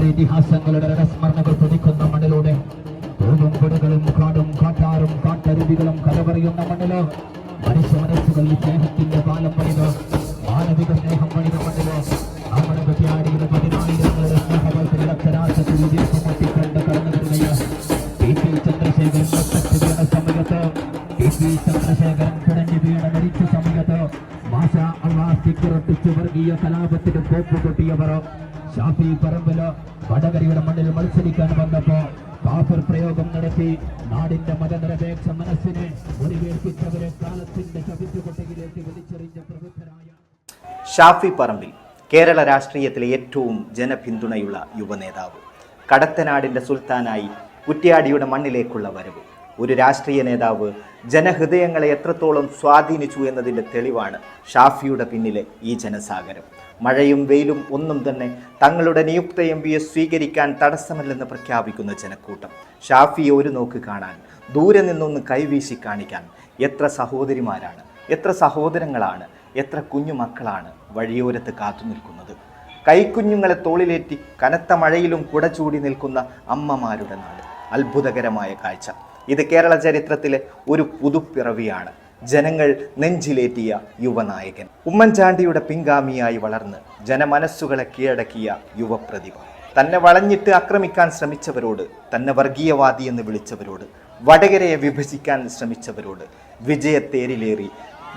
ചരിത്ര ഇതിഹാസങ്ങളുടെ രണസ്മരണകൾ പൊതിക്കുന്ന മണ്ണിലൂടെ. തോടും കൊടുകളും കാടും കാട്ടാറും കാട്ടരുവികളും കലവറിയുന്ന മണ്ണിലോ. മനുഷ്യ മനസ്സുകളിൽ സ്നേഹത്തിന്റെ പാലം പണിത്. മാനവിക സ്നേഹം പണിത മണ്ണിൽ. നമ്മുടെ കുട്ടിയാടിയുടെ പതിനായിരങ്ങളുടെ സ്നേഹങ്ങൾക്ക് അക്ഷരാർത്ഥത്തിൽ വിജയം കണ്ട് കടന്നു വരുന്നയ്യ ടി പി ചന്ദ്രശേഖരൻ വീണ സമയത്ത്. പി പി ചന്ദ്രശേഖരൻ കിടഞ്ഞു വീണ മരിച്ച സമയത്ത്. മാഷ അള്ളാ സ്റ്റിക്കറൊട്ടിച്ച് വർഗീയ കലാപത്തിന് കോപ്പ് കൊട്ടിയവർ ഷാഫി പറമ്പിൽ വടകരയുടെ മണ്ണിൽ മത്സരിക്കാൻ വന്നപ്പോ കാഫർ പ്രയോഗം നടത്തി. നാടിന്റെ മതനിരപേക്ഷ മനസ്സിനെ മുറിവേൽപ്പിച്ചവരെ കാലത്തിന്റെ ചവിറ്റുകൊട്ടയിലേക്ക് വലിച്ചെറിഞ്ഞ പ്രബുദ്ധരായ ഷാഫി പറമ്പിൽ കേരള രാഷ്ട്രീയത്തിലെ ഏറ്റവും ജനപിന്തുണയുള്ള യുവനേതാവ്. കടത്തനാടിന്റെ സുൽത്താനായി കുറ്റ്യാടിയുടെ മണ്ണിലേക്കുള്ള വരവ്. ഒരു രാഷ്ട്രീയ നേതാവ് ജനഹൃദയങ്ങളെ എത്രത്തോളം സ്വാധീനിച്ചു എന്നതിന്റെ തെളിവാണ് ഷാഫിയുടെ പിന്നിലെ ഈ ജനസാഗരം. മഴയും വെയിലും ഒന്നും തന്നെ തങ്ങളുടെ നിയുക്ത എം പിയെ സ്വീകരിക്കാൻ തടസ്സമല്ലെന്ന് പ്രഖ്യാപിക്കുന്ന ജനക്കൂട്ടം. ഷാഫിയെ ഒരു നോക്ക് കാണാൻ ദൂരെ നിന്നൊന്ന് കൈവീശി കാണിക്കാൻ എത്ര സഹോദരിമാരാണ് എത്ര സഹോദരങ്ങളാണ് എത്ര കുഞ്ഞു മക്കളാണ് വഴിയോരത്ത് കാത്തു നിൽക്കുന്നത്. കൈക്കുഞ്ഞുങ്ങളെ തോളിലേറ്റി കനത്ത മഴയിലും കുട ചൂടി നിൽക്കുന്ന അമ്മമാരുടെ നാട്. അത്ഭുതകരമായ കാഴ്ച. ഇത് കേരള ചരിത്രത്തിലെ ഒരു പുതുപ്പിറവിയാണ്. ജനങ്ങൾ നെഞ്ചിലേറ്റിയ യുവനായകൻ. ഉമ്മൻചാണ്ടിയുടെ പിൻഗാമിയായി വളർന്ന് ജനമനസ്സുകളെ കീഴടക്കിയ യുവപ്രതിഭ. തന്നെ വളഞ്ഞിട്ട് ആക്രമിക്കാൻ ശ്രമിച്ചവരോട് തന്നെ വർഗീയവാദി എന്ന് വിളിച്ചവരോട് വടകരയെ വിഭജിക്കാൻ ശ്രമിച്ചവരോട് വിജയത്തേരിലേറി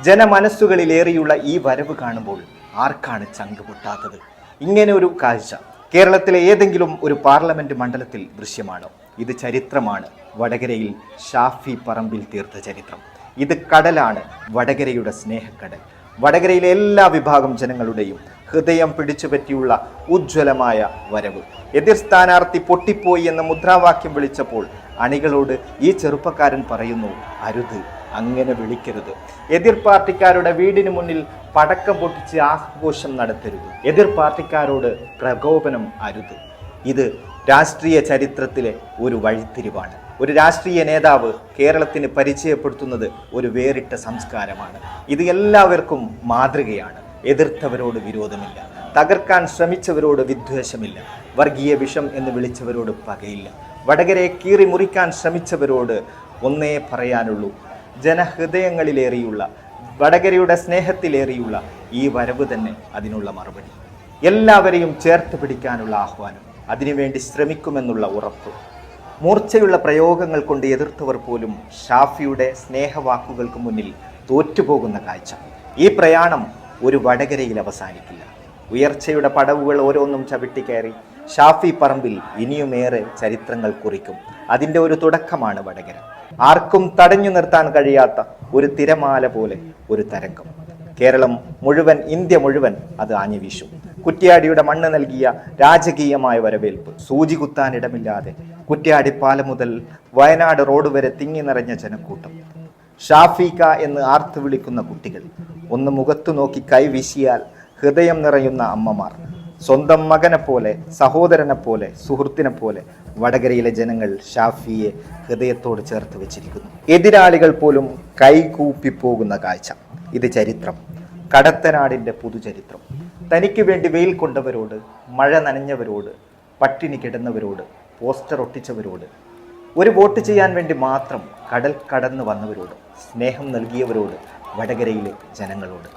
ജനമനസ്സുകളിലേറിയുള്ള ഈ വരവ് കാണുമ്പോൾ ആർക്കാണ് ചങ്ക് പൊട്ടാത്തത് ഇങ്ങനെ ഒരു കാഴ്ച കേരളത്തിലെ ഏതെങ്കിലും ഒരു പാർലമെന്റ് മണ്ഡലത്തിൽ ദൃശ്യമാണോ. ഇത് ചരിത്രമാണ്. വടകരയിൽ ഷാഫി പറമ്പിൽ തീർത്ത ചരിത്രം. ഇത് കടലാണ് വടകരയുടെ സ്നേഹക്കടൽ. വടകരയിലെ എല്ലാ വിഭാഗം ജനങ്ങളുടെയും ഹൃദയം പിടിച്ചു പറ്റിയുള്ള ഉജ്ജ്വലമായ വരവ്. എതിർ സ്ഥാനാർത്ഥി പൊട്ടിപ്പോയി എന്ന മുദ്രാവാക്യം വിളിച്ചപ്പോൾ അണികളോട് ഈ ചെറുപ്പക്കാരൻ പറയുന്നു അരുത് അങ്ങനെ വിളിക്കരുത്. എതിർ പാർട്ടിക്കാരുടെ വീടിന് മുന്നിൽ പടക്കം പൊട്ടിച്ച് ആഘോഷം നടത്തരുത്. എതിർ പാർട്ടിക്കാരോട് പ്രകോപനം അരുത്. ഇത് രാഷ്ട്രീയ ചരിത്രത്തിലെ ഒരു വഴിത്തിരിവാണ്. ഒരു രാഷ്ട്രീയ നേതാവ് കേരളത്തിന് പരിചയപ്പെടുത്തുന്നത് ഒരു വേറിട്ട സംസ്കാരമാണ്. ഇത് എല്ലാവർക്കും മാതൃകയാണ്. എതിർത്തവരോട് വിരോധമില്ല. തകർക്കാൻ ശ്രമിച്ചവരോട് വിദ്വേഷമില്ല. വർഗീയ വിഷം എന്ന് വിളിച്ചവരോട് പകയില്ല. വടകരയെ കീറി മുറിക്കാൻ ശ്രമിച്ചവരോട് ഒന്നേ പറയാനുള്ളൂ. ജനഹൃദയങ്ങളിലേറിയുള്ള വടകരയുടെ സ്നേഹത്തിലേറിയുള്ള ഈ വരവ് തന്നെ അതിനുള്ള മറുപടി. എല്ലാവരെയും ചേർത്ത് പിടിക്കാനുള്ള ആഹ്വാനം അതിനുവേണ്ടി ശ്രമിക്കുമെന്നുള്ള ഉറപ്പ്. മൂർച്ചയുള്ള പ്രയോഗങ്ങൾ കൊണ്ട് എതിർത്തവർ പോലും ഷാഫിയുടെ സ്നേഹവാക്കുകൾക്ക് മുന്നിൽ തോറ്റുപോകുന്ന കാഴ്ച. ഈ പ്രയാണം ഒരു വടകരയിൽ അവസാനിക്കില്ല. ഉയർച്ചയുടെ പടവുകൾ ഓരോന്നും ചവിട്ടിക്കയറി ഷാഫി പറമ്പിൽ ഇനിയുമേറെ ചരിത്രങ്ങൾ കുറിക്കും. അതിന്റെ ഒരു തുടക്കമാണ് വടകര. ആർക്കും തടഞ്ഞു നിർത്താൻ കഴിയാത്ത ഒരു തിരമാല പോലെ ഒരു തരംഗം. കേരളം മുഴുവൻ ഇന്ത്യ മുഴുവൻ അത് ആഞ്ഞുവീശും. കുറ്റ്യാടിയുടെ മണ്ണ് നൽകിയ രാജകീയമായ വരവേൽപ്പ് സൂചി കുത്താനിടമില്ലാതെ കുറ്റ്യാടി പാലം മുതൽ വയനാട് റോഡ് വരെ തിങ്ങി നിറഞ്ഞ ജനക്കൂട്ടം. ഷാഫിക എന്ന് ആർത്തു വിളിക്കുന്ന കുട്ടികൾ ഒന്ന് മുഖത്തു നോക്കി കൈവീശിയാൽ ഹൃദയം നിറയുന്ന അമ്മമാർ. സ്വന്തം മകനെ പോലെ സഹോദരനെ പോലെ സുഹൃത്തിനെ പോലെ വടകരയിലെ ജനങ്ങൾ ഷാഫിയെ ഹൃദയത്തോട് ചേർത്ത് വെച്ചിരിക്കുന്നു. എതിരാളികൾ പോലും കൈകൂപ്പിപ്പോകുന്ന കാഴ്ച. ഇത് ചരിത്രം. കടത്തനാടിന്റെ പുതുചരിത്രം. തനിക്ക് വേണ്ടി വെയിൽ കൊണ്ടവരോട് മഴ നനഞ്ഞവരോട് പട്ടിണി കിടന്നവരോട് പോസ്റ്റർ ഒട്ടിച്ചവരോട് ഒരു വോട്ട് ചെയ്യാൻ വേണ്ടി മാത്രം കടൽ കടന്നു വന്നവരോട് സ്നേഹം നൽകിയവരോട് വടകരയിലെ ജനങ്ങളോട്.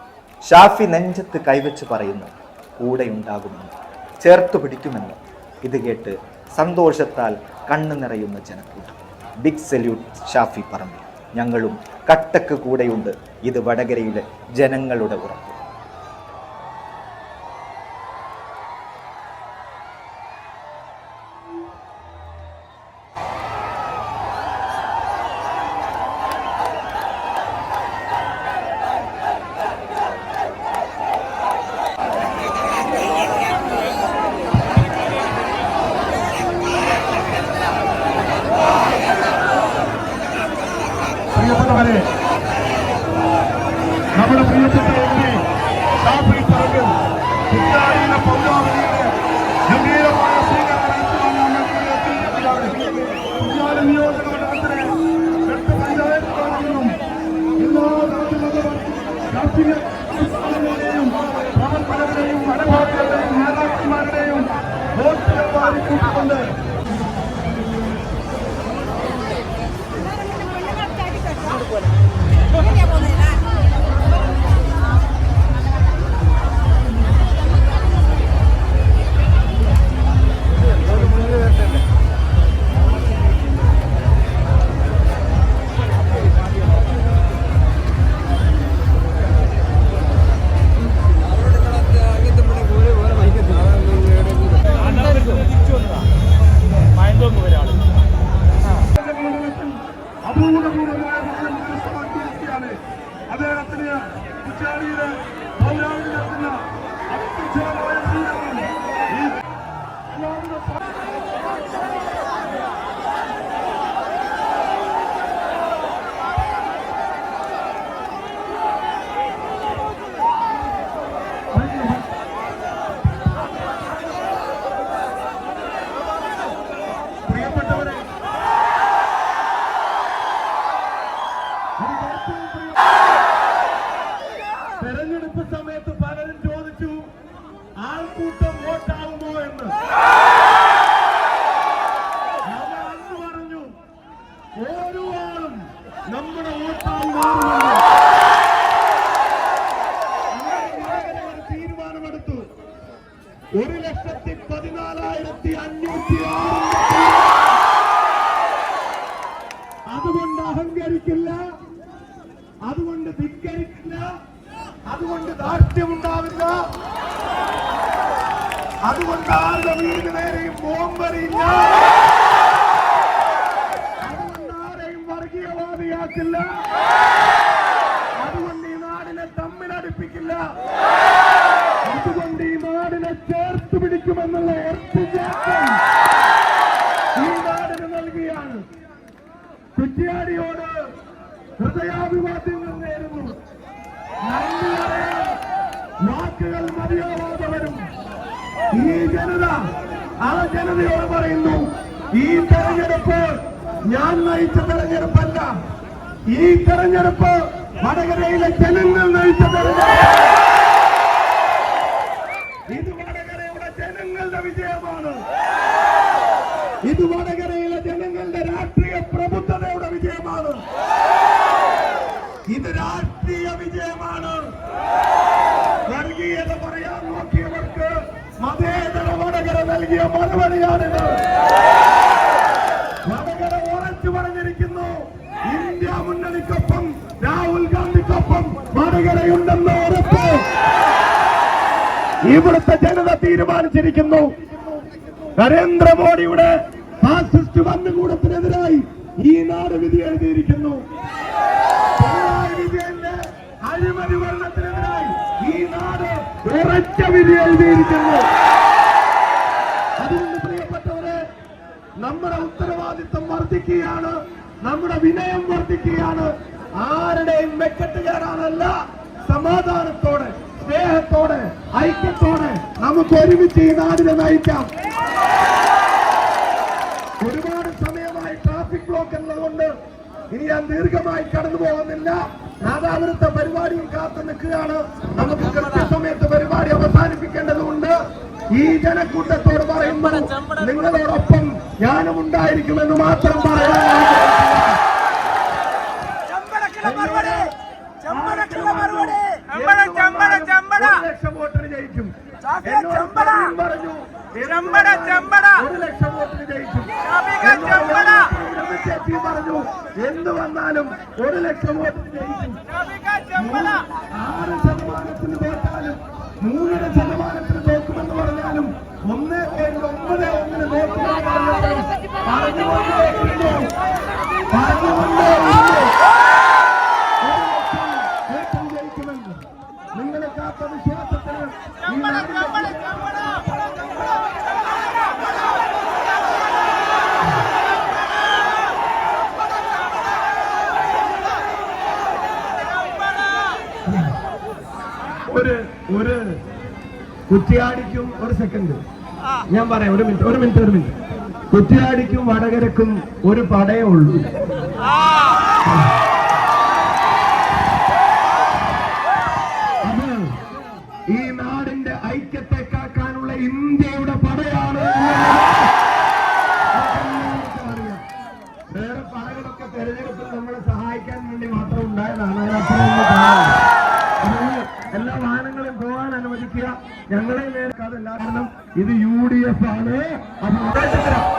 ഷാഫി നെഞ്ചത്ത് കൈവച്ച് പറയുന്നു കൂടെയുണ്ടാകുമെന്ന്. ചേർത്തു പിടിക്കുമെന്ന് ഇത് കേട്ട് സന്തോഷത്താൽ കണ്ണു നിറയുന്ന ജനക്കൂട്ടം. Big salute Shafi Parambil. ഞങ്ങളും കട്ടക്ക് കൂടെയുണ്ട്. ഇത് വടകരയിലെ ജനങ്ങളുടെ ഉറപ്പ്. എല്ലാ തരത്തിലുള്ളവർ കൂട്ടം വോട്ടാകുമോ എന്ന്? അന്ന് പറഞ്ഞു ഓരോ ആളും നമ്മുടെ വോട്ടായി മാറുമെന്ന്. ഒരു തീരുമാനമെടുത്തു. ഒരു ലക്ഷത്തി പതിനാലായിരത്തി അഞ്ഞൂറ്റി അതുകൊണ്ട് അഹങ്കരിക്കില്ല അതുകൊണ്ട് ധിക്കരിക്കില്ല അതുകൊണ്ട് ദാർഢ്യമുണ്ടാവില്ല അതുകൊണ്ട് ആരുടെ വീട് നേരെയും ബോംബറിയില്ല. അതുകൊണ്ട് ആരെയും വർഗീയവാദിയാക്കില്ല. അതുകൊണ്ട് ഈ നാടിനെ തമ്മിലടുപ്പിക്കില്ല അതുകൊണ്ട് ഈ നാടിനെ ചേർത്ത് പിടിക്കുമെന്നുള്ള ഉറപ്പുചാട്ടം ഈ നാടിന് നൽകിയാണ് കുറ്റിയാടിയോട് ഹൃദയാഭിവാദ്യങ്ങൾ നേരുന്നു നന്ദി വാക്കുകൾ മതിയാവാ ഈ ജനത ആ ജനതയോട് പറയുന്നു ഈ തെരഞ്ഞെടുപ്പ് ഞാൻ നയിച്ച തെരഞ്ഞെടുപ്പല്ല. ഈ തെരഞ്ഞെടുപ്പ് വടകരയിലെ ജനങ്ങൾ നയിച്ച തെരഞ്ഞെടുപ്പ്. ഇത് വടകരയുടെ ജനങ്ങളുടെ വിജയമാണ്. ഇത് വടകര ഉറച്ചു പറഞ്ഞിരിക്കുന്നു. ഇന്ത്യ മുന്നണിക്കൊപ്പം രാഹുൽ ഗാന്ധിക്കൊപ്പം വടകരയുണ്ടെന്ന് ഉറപ്പ്. ഇവിടുത്തെ ജനത തീരുമാനിച്ചിരിക്കുന്നു. നരേന്ദ്രമോദിയുടെ ഫാസിസ്റ്റ് ഭരണകൂടത്തിനെതിരായി ഈ നാട് വിധി എഴുതിയിരിക്കുന്നു. അഴിമതി ഭരണത്തിനെതിരായി ഈ നാട് ഉറച്ച വിധി എഴുതിയിരിക്കുന്നു. നമ്മുടെ ഉത്തരവാദിത്വം വർദ്ധിക്കുകയാണ് നമ്മുടെ വിനയം വർദ്ധിക്കുകയാണ്. ആരുടെയും മെക്കെട്ട് കയറാനല്ല സമാധാനത്തോടെ സ്നേഹത്തോടെ ഐക്യത്തോടെ നമുക്ക് ഒരുമിച്ച് ഈ നാടിനെ നയിക്കാം. ഒരുപാട് സമയമായി ട്രാഫിക് ബ്ലോക്ക് എന്നതുകൊണ്ട് ഇനി ഞാൻ ദീർഘമായി കടന്നു പോകുന്നില്ല. നാദാപുരത്തെ പരിപാടിയും കാത്തു നിൽക്കുകയാണ്. നമുക്ക് കൃത്യസമയത്ത് പരിപാടി അവസാനിപ്പിക്കേണ്ടതുണ്ട്. ഈ ജനക്കൂട്ടത്തോട് പറയുമ്പോൾ നിങ്ങളോടൊപ്പം ഞാനും ഉണ്ടായിരിക്കുമെന്ന് മാത്രം പറയാൻ നിങ്ങളെ കാത്ത വിശ്വാസത്തിന് ഒരു ഒരു കുറ്റിയാടിക്കും ഒരു സെക്കൻഡ് ഞാൻ പറയാം ഒരു മിനിറ്റ് ഒരു മിനിറ്റ് ഒരു മിനിറ്റ്. കുറ്റിയാടിക്കും വടകരക്കും ഒരു പടയേ ഉള്ളൂ. ഈ നാടിന്റെ ഐക്യത്തെ കാക്കാനുള്ള ഇന്ത്യയുടെ പടയാണ്. വേറെ പടകളൊക്കെ തെരഞ്ഞെടുപ്പിൽ നമ്മളെ സഹായിക്കാൻ വേണ്ടി മാത്രം ഉണ്ടായതാണ്. എല്ലാ വാഹനങ്ങളും പോകാൻ അനുവദിക്കുക. ഞങ്ങളെ നേരക്കാതല്ല കാരണം ഇത് യു ഡി എഫ് ആണ്. അപ്പൊ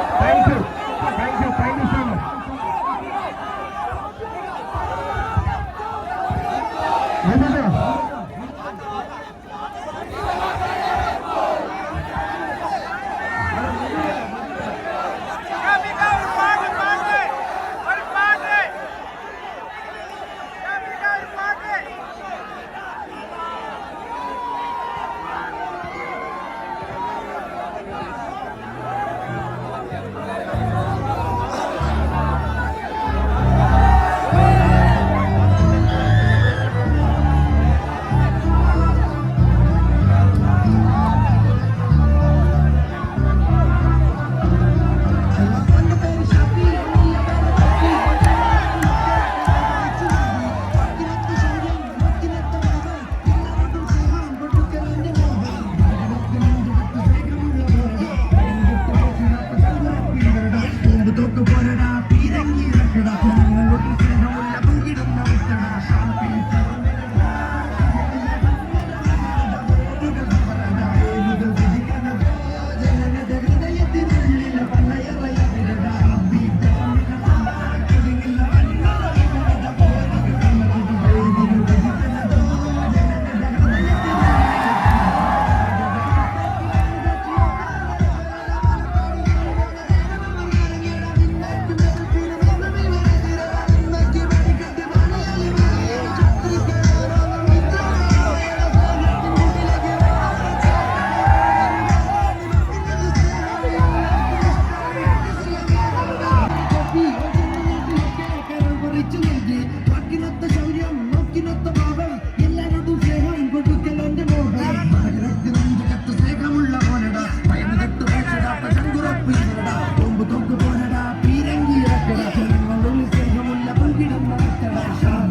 的晚上